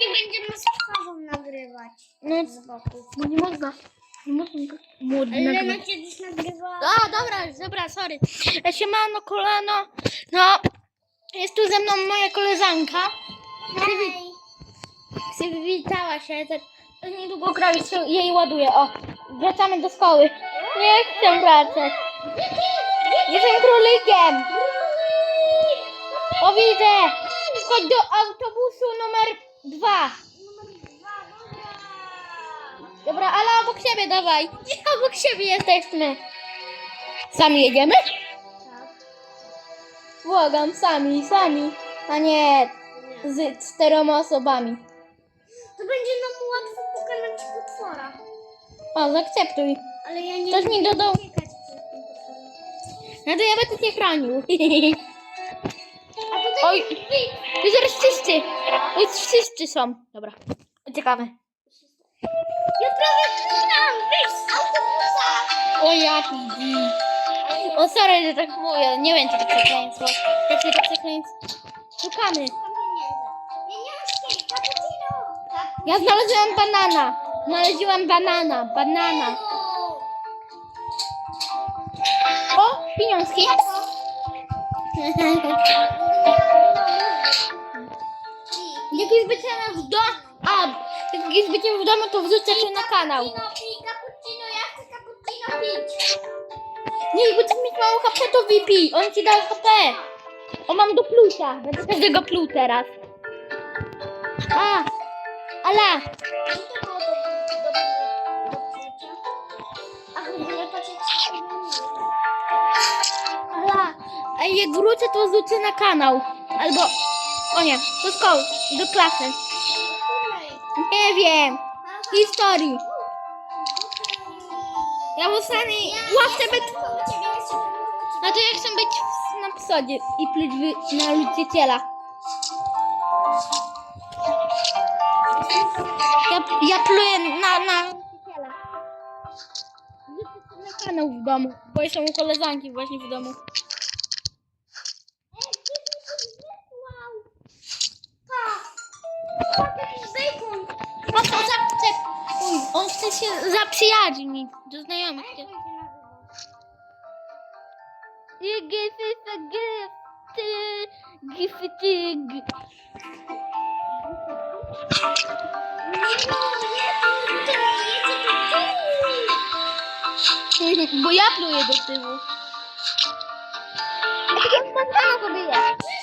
I będziemy z twarzą nagrywać. No, Z boku. no nie można. Nie można. Ale nagrywać. Lena kiedyś nagrywała. A, dobra, dobra, sorry. E, Siemano, kolano. No, jest tu ze mną moja koleżanka. Hej. Przywitała się. Też niedługo krawiec się jej ładuje. O, wracamy do szkoły. Nie chcę wracać. Jestem królikiem. O, widzę. Chodź do autobusu numer dwa. Dobra. Ale obok siebie dawaj. Obok siebie jesteśmy. Sami jedziemy? Tak. Błagam, sami, sami. A nie Nie. z czteroma osobami. To będzie nam łatwo pokonać potwora. O, zaakceptuj. Ale ja nie Ktoś mi dodał. No to ja będę cię chronił. Oj, tu zaraz wszyscy. Oj, wszyscy są. Dobra, uciekamy. Ja prawie klinam! Wyjdź z autobusa! O ja pidi. O sorry, że tak mówię. Nie wiem, czy to przekleństwo. Jak się to przekleństwo. Szukamy. Ja znalazłam banana. Znalazłam banana, banana. O, pieniążki. Jak jest będziemy w domu, a jak jest będziemy w domu, to wrzucę się na kanał. Cappuccino, ja chcę cappuccino pić. Nie, bo ty mieć mało HP, to wypij. On ci da HP. O, mam do plusa. Będę każdego pluł teraz. A, ala. Jak. Ala. A jak wrócę, to wrzucę na kanał. Albo, o nie, do szkoły, do klasy. Nie wiem. Historii. Ja zostanę ławce bet... No to ja chcę być w- na psodzie i pluć na nauczyciela. Ja, ja pluję na, na nauczyciela. Na kanał w domu, bo są koleżanki właśnie w domu. Mamo, zapcep. Uj, on chce się zaprzyjaźnić do znajomych. Bo ja pluję do tyłu. A ty tam spontana sobie jest.